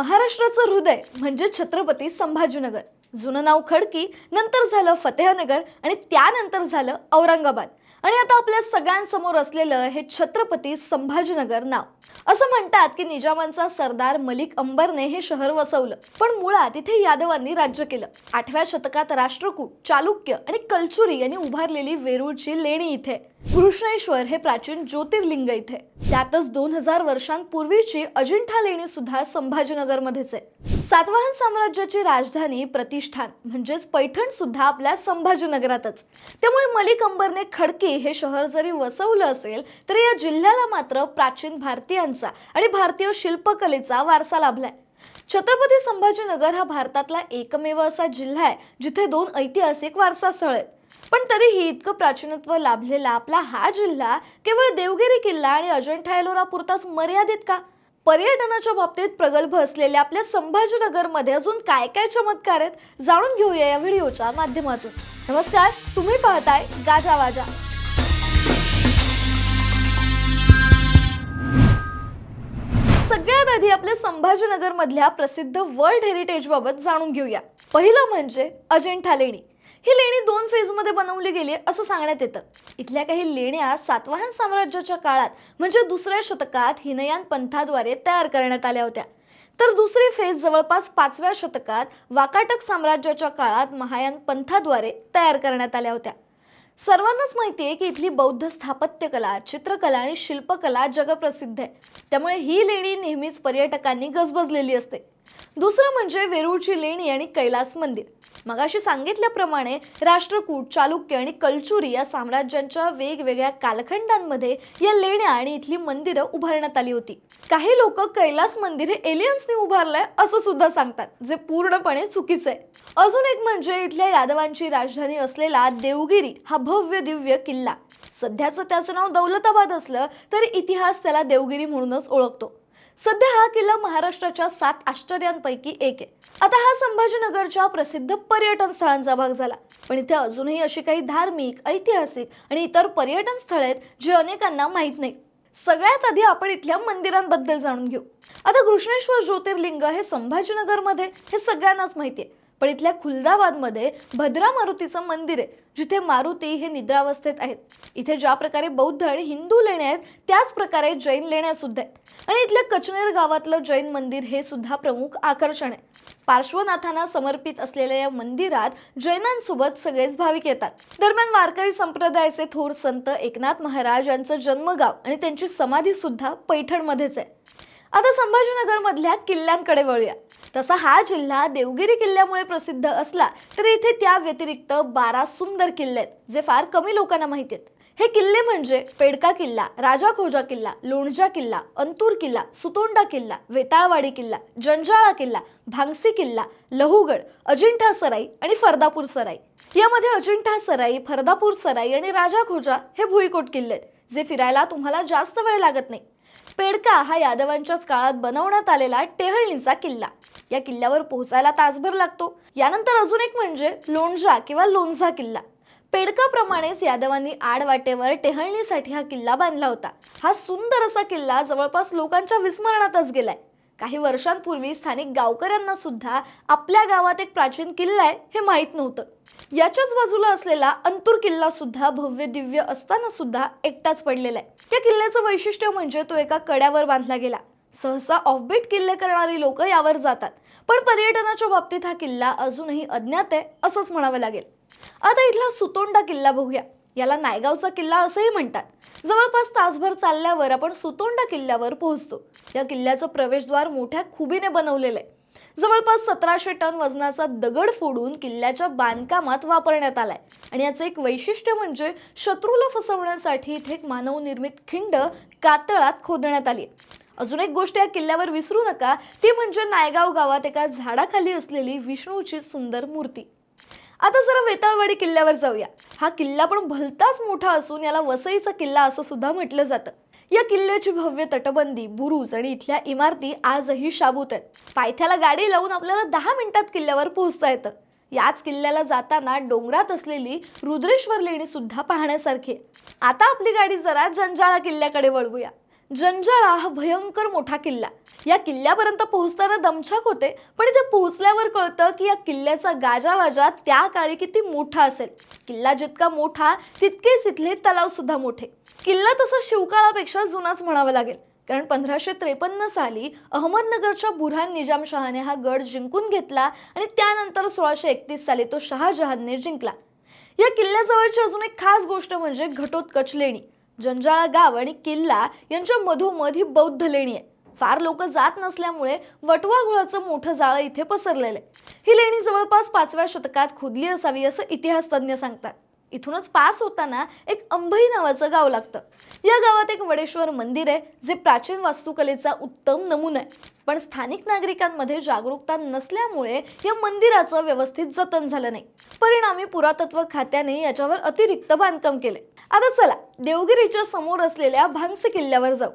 महाराष्ट्राचं हृदय म्हणजे छत्रपती संभाजीनगर. जुनं नाव खडकी नंतर झालं फतेहनगर आणि त्यानंतर झालं औरंगाबाद. आणि आता आपल्या सगळ्यांसमोर असलेलं हे छत्रपती संभाजीनगर नाव. असं म्हणतात की निजामांचा सरदार मलिक अंबरने हे शहर वसवलं. पण मुळात इथे यादवांनी राज्य केलं. आठव्या शतकात राष्ट्रकूट चालुक्य आणि कलचुरी यांनी उभारलेली वेरूळची लेणी इथे. कृष्णेश्वर हे प्राचीन ज्योतिर्लिंग इथे. त्यातच दोन हजार वर्षांपूर्वीची अजिंठा लेणी सुद्धा संभाजीनगरमध्येच आहे. सातवाहन साम्राज्याची राजधानी प्रतिष्ठान म्हणजेच पैठण सुद्धा आपल्या संभाजीनगरातच. त्यामुळे मलिक अंबरने खडकी हे शहर जरी वसवलं असेल तरी या जिल्ह्याला मात्र प्राचीन भारतीयांचा आणि भारतीय शिल्पकलेचा वारसा लाभलाय. छत्रपती संभाजीनगर हा भारतातला एकमेव असा जिल्हा आहे जिथे दोन ऐतिहासिक वारसा स्थळ आहेत. पण तरीही इतकं प्राचीनत्व लाभलेला आपला हा जिल्हा केवळ देवगिरी किल्ला आणि अजंठा एलोरापुरताच मर्यादित का? पर्यटनाच्या बाबतीत प्रगल्भ असलेल्या आपल्या संभाजीनगरमध्ये अजून काय काय चमत्कार आहेत जाणून घेऊया या व्हिडिओच्या माध्यमातून. नमस्कार तुम्ही पाहताय गाजा वाजा. सगळ्यात आधी आपल्या संभाजीनगरमधल्या प्रसिद्ध वर्ल्ड हेरिटेज बाबत जाणून घेऊया. पहिलं म्हणजे अजिंठा लेणी. ही लेणी दोन फेजमध्ये बनवली गेली असं सांगण्यात येतं. इथल्या काही लेण्या सातवाहन साम्राज्याच्या काळात म्हणजे दुसऱ्या शतकात हिनयान पंथाद्वारे तयार करण्यात आल्या होत्या. तर दुसरी फेज जवळपास पाचव्या शतकात वाकाटक साम्राज्याच्या काळात महायान पंथाद्वारे तयार करण्यात आल्या होत्या. सर्वांनाच माहिती आहे की इथली बौद्ध स्थापत्यकला चित्रकला आणि शिल्पकला जगप्रसिद्ध आहे. त्यामुळे ही लेणी नेहमीच पर्यटकांनी गजबजलेली असते. दुसरं म्हणजे वेरूळची लेणी आणि कैलास मंदिर. मगाशी सांगितल्याप्रमाणे राष्ट्रकूट चालुक्य आणि कलचुरी या साम्राज्यांच्या वेगवेगळ्या कालखंडांमध्ये या लेण्या आणि इथली मंदिरं उभारण्यात आली होती. काही लोक कैलास मंदिर हे एलियन्सनी उभारलंय असं सुद्धा सांगतात जे पूर्णपणे चुकीचं आहे अजून एक म्हणजे इथल्या यादवांची राजधानी असलेला देवगिरी हा भव्य दिव्य किल्ला. सध्याचं त्याचं नाव दौलताबाद असलं तरी इतिहास त्याला देवगिरी म्हणूनच ओळखतो. सध्या हा किल्ला महाराष्ट्राच्या सात आश्चर्यांपैकी एक आहे. आता हा संभाजीनगरच्या प्रसिद्ध पर्यटन स्थळांचा भाग झाला. पण इथे अजूनही अशी काही धार्मिक ऐतिहासिक आणि इतर पर्यटन स्थळे आहेत जे अनेकांना माहीत नाही सगळ्यात आधी आपण इथल्या मंदिरांबद्दल जाणून घेऊ. आता घृष्णेश्वर ज्योतिर्लिंग हे संभाजीनगरमध्ये हे सगळ्यांनाच माहिती आहे. पण इथल्या खुलदाबादमध्ये भद्रा मारुतीचं मंदिर आहे जिथे मारुती हे निद्रावस्थेत आहेत. इथे ज्या प्रकारे बौद्ध आणि हिंदू लेण्या आहेत त्याच प्रकारे जैन लेण्या सुद्धा आहेत. आणि इथल्या कचनेर गावातलं जैन मंदिर हे सुद्धा प्रमुख आकर्षण आहे. पार्श्वनाथांना समर्पित असलेल्या या मंदिरात जैनांसोबत सगळेच भाविक येतात. दरम्यान वारकरी संप्रदायाचे थोर संत एकनाथ महाराज यांचं जन्मगाव आणि त्यांची समाधी सुद्धा पैठणमध्येच आहे. आता संभाजीनगरमधल्या किल्ल्यांकडे वळूया. तसा हा जिल्हा देवगिरी किल्ल्यामुळे प्रसिद्ध असला तरी इथे त्या व्यतिरिक्त बारा सुंदर किल्ले आहेत जे फार कमी लोकांना माहिती आहेत. हे किल्ले म्हणजे पेडका किल्ला राजा खोजा किल्ला लोणजा किल्ला अंतूर किल्ला सुतोंडा किल्ला वेताळवाडी किल्ला जंजाळा किल्ला भांगसी किल्ला लहुगड अजिंठा सराई आणि फरदापूर सराई यामध्ये अजिंठा सराई फरदापूर सराई आणि राजा खोजा हे भुईकोट किल्ले आहेत जे फिरायला तुम्हाला जास्त वेळ लागत नाही. पेडका हा यादवांच्याच काळात बनवण्यात आलेला टेहळणीचा किल्ला. या किल्ल्यावर पोहोचायला तासभर लागतो. यानंतर अजून एक म्हणजे लोणजा किंवा लोणझा किल्ला. पेडकाप्रमाणेच यादवांनी आडवाटेवर टेहळणीसाठी हा किल्ला बांधला होता. हा सुंदर असा किल्ला जवळपास लोकांच्या विस्मरणातच गेलाय. काही वर्षांपूर्वी स्थानिक गावकऱ्यांना सुद्धा आपल्या गावात एक प्राचीन किल्ला आहे हे माहीत नव्हतं. याच्याच बाजूला असलेला अंतूर किल्ला सुद्धा भव्य दिव्य असताना सुद्धा एकटाच पडलेला आहे. त्या किल्ल्याचं वैशिष्ट्य म्हणजे तो एका कड्यावर बांधला गेला. सहसा ऑफबीट किल्ले करणारी लोक यावर जातात. पण पर्यटनाच्या बाबतीत हा किल्ला अजूनही अज्ञात आहे असंच म्हणावं लागेल. आता इथला सुतोंडा किल्ला बघूया. याला नायगावचा किल्ला असंही म्हणतात. जवळपास तासभर चालल्यावर आपण सुतोंडा किल्ल्यावर पोहोचतो. या किल्ल्याचं प्रवेशद्वार मोठ्या खुबीने बनवलेलं आहे जवळपास सतराशे टन वजनाचा दगड फोडून किल्ल्याच्या बांधकामात वापरण्यात आलाय. आणि याचं एक वैशिष्ट्य म्हणजे शत्रूला फसवण्यासाठी इथे एक मानवनिर्मित खिंड कातळात खोदण्यात आली अजून एक गोष्ट या किल्ल्यावर विसरू नका ती म्हणजे नायगाव गावात एका झाडाखाली असलेली विष्णूची सुंदर मूर्ती. आता जरा वेताळवाडी किल्ल्यावर जाऊया. हा किल्ला पण भलताच मोठा असून याला वसईचा किल्ला असं सुद्धा म्हटलं जातं. या किल्ल्याची भव्य तटबंदी बुरुज आणि इथल्या इमारती आजही शाबूत आहेत. पायथ्याला गाडी लावून आपल्याला दहा मिनिटात किल्ल्यावर पोहोचता येतं. याच किल्ल्याला जाताना डोंगरात असलेली रुद्रेश्वर लेणी सुद्धा पाहण्यासारखी आता आपली गाडी जरा जंजाळा किल्ल्याकडे वळवूया. जंजाळा हा भयंकर मोठा किल्ला. या किल्ल्यापर्यंत पोहोचताना दमछाक होते पण इथे पोहोचल्यावर कळतं की या किल्ल्याचा गाजावाजा त्या काळी किती मोठा असेल. किल्ला जितका मोठा तितकेच इथले तलाव सुद्धा मोठे. किल्ला तसा शिवकाळापेक्षा जुनाच म्हणावा लागेल. कारण पंधराशे त्रेपन्न साली अहमदनगरच्या बुरहान निजामशहाने हा गड जिंकून घेतला आणि त्यानंतर सोळाशे एकतीस साली तो शहाजहानने जिंकला. या किल्ल्याजवळची अजून एक खास गोष्ट म्हणजे घटोत्कच लेणी. जंजाळा गाव आणि किल्ला यांच्या मधोमध ही बौद्ध लेणी आहे. फार लोक जात नसल्यामुळे वटवा गुळाचं मोठं जाळं इथे पसरलेलं आहे. ही लेणी जवळपास पाचव्या शतकात खोदली असावी असं इतिहासतज्ञ सांगतात. इथूनच पास होताना एक अंभई नावाचं गाव लागतं. या गावात एक वडेश्वर मंदिर आहे जे प्राचीन वास्तुकलेचा उत्तम नमुना आहे. पण स्थानिक नागरिकांमध्ये जागरूकता नसल्यामुळे या मंदिराचं व्यवस्थित जतन झालं नाही. परिणामी पुरातत्व खात्याने याच्यावर अतिरिक्त बांधकाम केले आता चला देवगिरीच्या समोर असलेल्या भांगसी किल्ल्यावर जाऊ.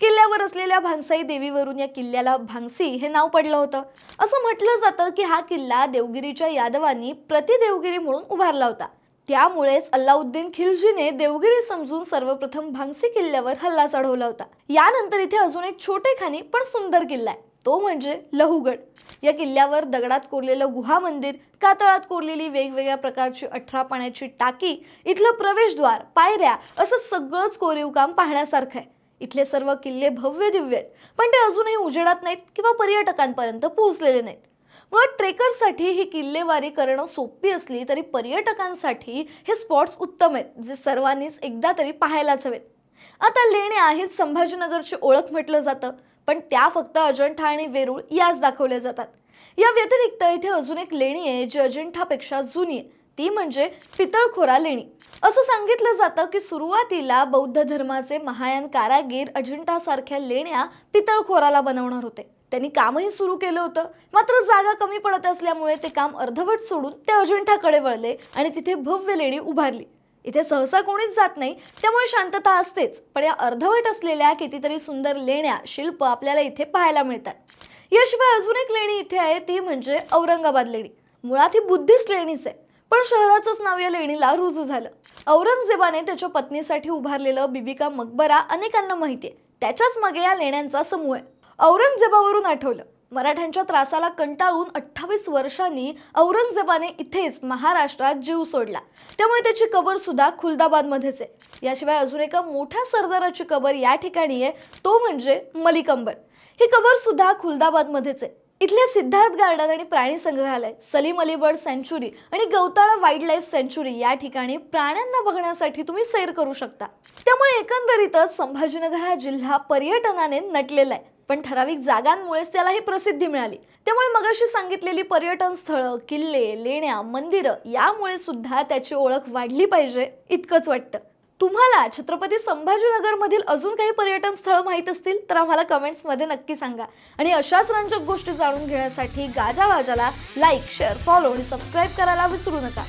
किल्ल्यावर असलेल्या भांगसाई देवीवरून या किल्ल्याला भांगसी हे नाव पडलं होतं. असं म्हटलं जातं की हा किल्ला देवगिरीच्या यादवांनी प्रतिदेवगिरी म्हणून उभारला होता. त्यामुळेच अल्लाउद्दीन खिलजीने देवगिरी समजून सर्वप्रथम भांगसी किल्ल्यावर हल्ला चढवला होता. यानंतर इथे अजून एक छोटेखानी पण सुंदर किल्ला आहे. तो म्हणजे लहुगड. या किल्ल्यावर दगडात कोरलेलं गुहा मंदिर कातळात कोरलेली वेगवेगळ्या प्रकारची अठरा पाण्याची टाकी इथलं प्रवेशद्वार पायऱ्या असं सगळंच कोरीव काम पाहण्यासारखं आहे. इथले सर्व किल्ले भव्य दिव्य आहेत. पण ते अजूनही उजेडात नाहीत किंवा पर्यटकांपर्यंत पोहोचलेले नाहीत. मुळात ट्रेकरसाठी ही किल्लेवारी करणं सोपी असली तरी पर्यटकांसाठी हे स्पॉट्स उत्तम आहेत जे सर्वांनीच एकदा तरी पाहायलाच हवेत. आता लेणी आहेत संभाजीनगरची ओळख म्हटलं जातं पण त्या फक्त अजंठा आणि वेरूळ याच दाखवल्या जातात. या व्यतिरिक्त इथे अजून एक लेणी आहे जी अजिंठापेक्षा जुनी आहे. ती म्हणजे पितळखोरा लेणी. असं सांगितलं जातं की सुरुवातीला बौद्ध धर्माचे महायान कारागीर अजिंठासारख्या लेण्या पितळखोराला बनवणार होते. त्यांनी कामही सुरू केलं होतं. मात्र जागा कमी पडत असल्यामुळे ते काम अर्धवट सोडून ते अजिंठाकडे वळले आणि तिथे भव्य लेणी उभारली. इथे सहसा कोणीच जात नाही त्यामुळे शांतता असतेच. पण या अर्धवट असलेल्या कितीतरी सुंदर लेण्या शिल्प आपल्याला इथे पाहायला मिळतात. याशिवाय अजून एक लेणी इथे आहे ती म्हणजे औरंगाबाद लेणी. मुळात ही बुद्धिस्ट लेणीच आहे. पण शहराचंच नाव या लेणीला रुजू झालं. औरंगजेबाने त्याच्या पत्नीसाठी उभारलेलं बिबिका मकबरा अनेकांना माहिती आहे. त्याच्याच मागे या लेण्यांचा समूह आहे. औरंगजेबावरून आठवलं. मराठ्यांच्या त्रासाला कंटाळून अठ्ठावीस वर्षांनी औरंगजेबाने इथेच महाराष्ट्रात जीव सोडला. त्यामुळे त्याची कबर सुद्धा खुलदाबादमध्येच आहे. याशिवाय अजून एका मोठ्या सरदाराची कबर या ठिकाणी आहे तो म्हणजे मलिकंबर. ही कबर सुद्धा खुलदाबादमध्येच आहे. इथल्या सिद्धार्थ गार्डन आणि प्राणी संग्रहालय सलीम अली बर्ड सँच्युरी आणि गवताळा वाईल्ड लाईफ सँच्युरी या ठिकाणी प्राण्यांना बघण्यासाठी तुम्ही सैर करू शकता. त्यामुळे एकंदरीतच संभाजीनगर हा जिल्हा पर्यटनाने नटलेला आहे. पण ठराविक जागांमुळेच त्याला ही प्रसिद्धी मिळाली. त्यामुळे मगाशी सांगितलेली पर्यटन स्थळं किल्ले लेण्या मंदिरं यामुळे सुद्धा त्याची ओळख वाढली पाहिजे इतकंच वाटतं. तुम्हाला छत्रपती संभाजीनगरमधील अजून काही पर्यटन स्थळं माहीत असतील तर आम्हाला कमेंट्समध्ये नक्की सांगा. आणि अशाच रंजक गोष्टी जाणून घेण्यासाठी गाजावाजाला लाईक शेअर फॉलो आणि सबस्क्राईब करायला विसरू नका.